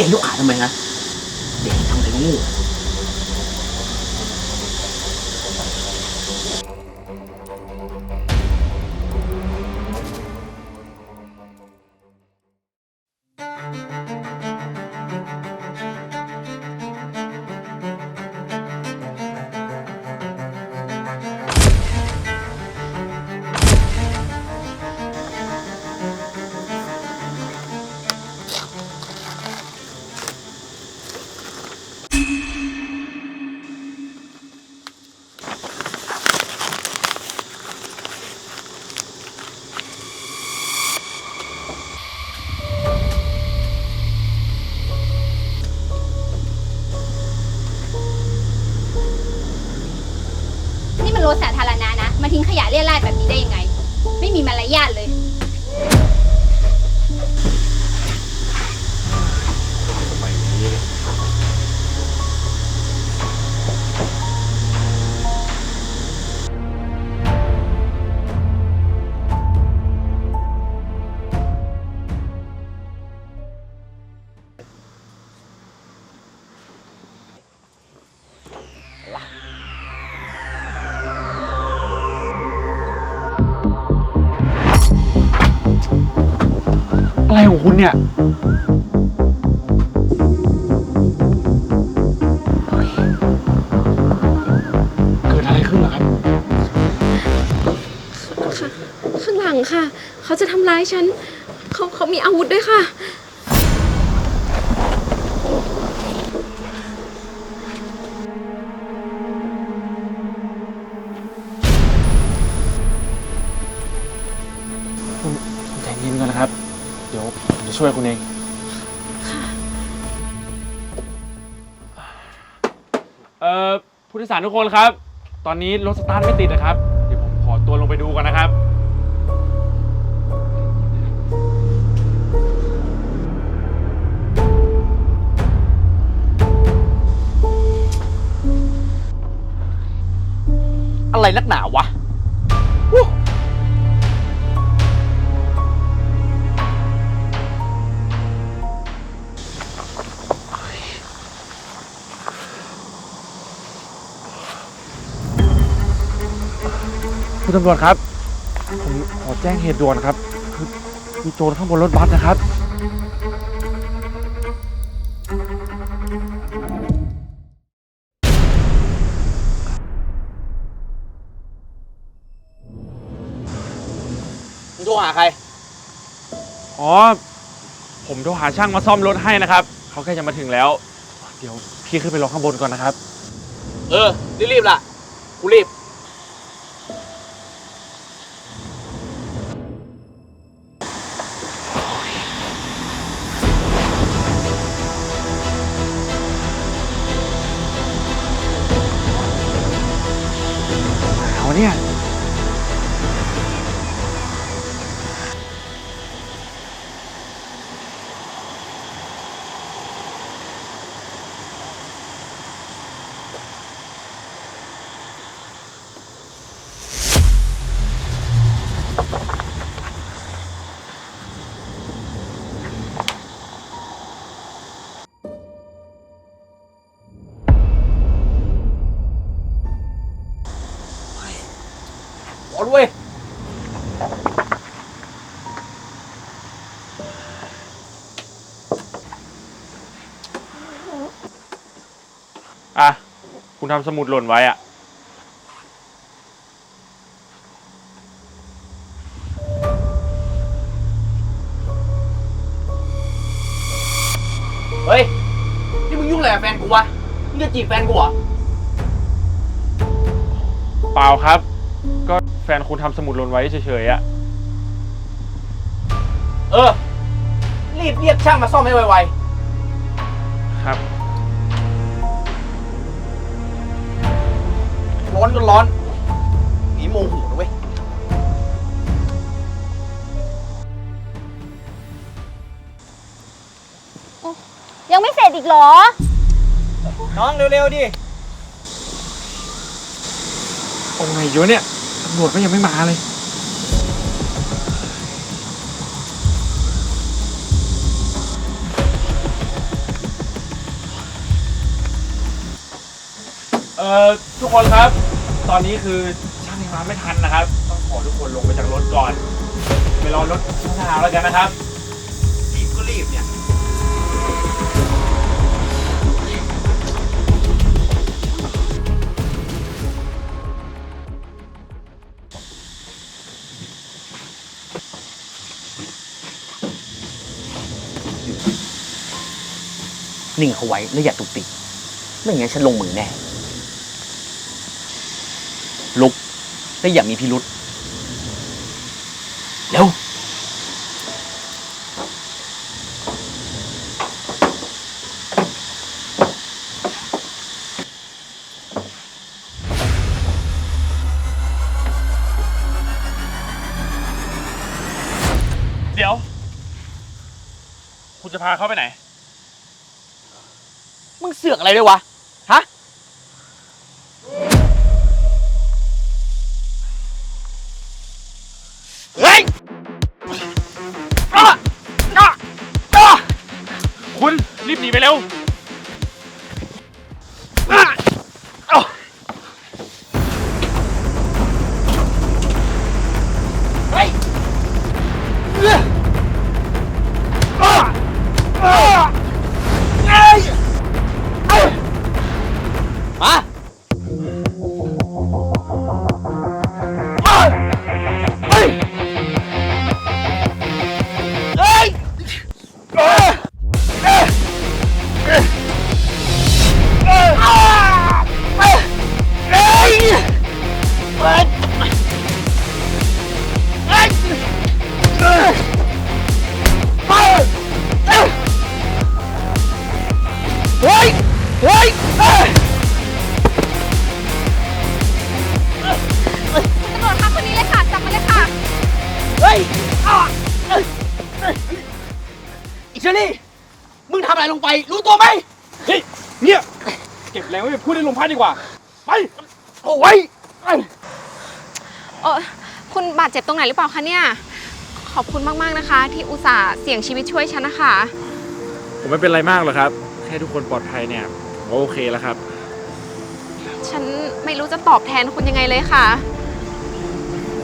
แกยกขาทำไมฮะเด็กทำอะไรงู ทิ้งขยะเรี่ยราดแบบนี้ได้ยังไง ไม่มีมารยาทเลย อะไรของคุณเนี่ยเฮ้ยเกิดอะไรขึ้นเหรอครับ ข้างหลังค่ะ เขาจะทำร้ายฉัน เขาเขามีอาวุธด้วยค่ะ ช่วยคุณเอง เอ่อผู้โดยสารทุกคนครับ ตอนนี้รถสตาร์ทไม่ติดนะครับ เดี๋ยวผมขอตัวลงไปดูก่อนนะครับ อะไรนักหนาวะ คุณตำรวจครับ ผมขอแจ้งเหตุด่วนครับ คือมีโจรข้างบนรถบัสนะครับ มึงโทรหาใคร อ๋อ ผมโทรหาช่างมาซ่อมรถให้นะครับ เขาใกล้จะมาถึงแล้ว เดี๋ยวพี่ขึ้นไปรอข้างบนก่อนนะครับ เออ รีบๆล่ะ กูรีบ เว้ยอะ คุณทำสมุดหล่นไว้อะเฮ้ย นี่มึงยุ่งอะไรกับแฟนกูวะ มึงจะจีบแฟนกูเหรอ เปล่าครับก็แฟ นคุณทำสมุดหล่นไว้เฉยๆอะเออ รีบเรียกช่างมาซ่อมให้ไวครับ ๆ ร้อนก็ร้อนหนีโมโหนะเว้ย ยังไม่เสร็จอีกเหรอ น้องเร็วๆดิ โอ้ไงเยอะเนี่ย ตำรวจก็ยังไม่มาเลย เอ่อทุกคนครับ ตอนนี้คือช่างยังมาไม่ทันนะครับ ต้องขอทุกคนลงไปจากรถก่อน ไปรอรถข้างทางแล้วกันนะครับ รีบก็รีบเนี่ย นิ่งเขาไว้แล้วอย่าตุกติกไม่งั้นฉันลงมือแน่ ลุกและอย่ามีพิรุษเร็วเดี๋ยว คุณจะพาเขาไปไหน งเสือกอะไรด้วยวะ ฮะ เฮ้ยอะอะอะคุณรีบหนีไปเร็ว อีเชอรี่ มึงทำอะไรลงไป รู้ตัวไหมเฮ้ยเนี่ยเก็บแรงไว้ไปพูดในโรงพักดีกว่า ไปโอ้ยเอ้ยเออคุณบาดเจ็บตรงไหนหรือเปล่าคะเนี่ย ขอบคุณมาก ๆ นะคะ ที่อุตส่าห์เสี่ยงชีวิตช่วยฉันนะคะ ผมไม่เป็นไรมากหรอกครับ แค่ทุกคนปลอดภัยเนี่ยผมก็โอเคแล้วครับ ฉันไม่รู้จะตอบแทนคุณยังไงเลยค่ะ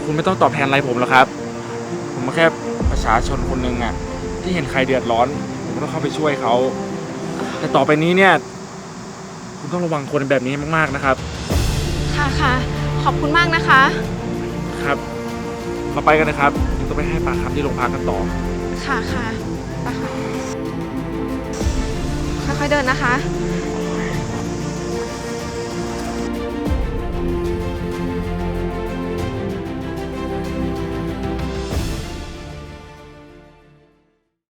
คุณไม่ต้องตอบแทนอะไรผมหรอกครับ ผมก็แค่ประชาชนคนหนึ่งอะ ที่เห็นใครเดือดร้อนผมก็ต้องเข้าไปช่วยเขา แต่ต่อไปนี้เนี่ย คุณต้องระวังคนแบบนี้มากๆนะครับ ค่ะค่ะ ขอบคุณมากนะคะ ครับ เราไปกันนะครับเดี๋ยวต้องไปให้ปากคำที่โรงพักกันต่อ ค่ะค่ะไปค่ะค่อยๆเดินนะคะค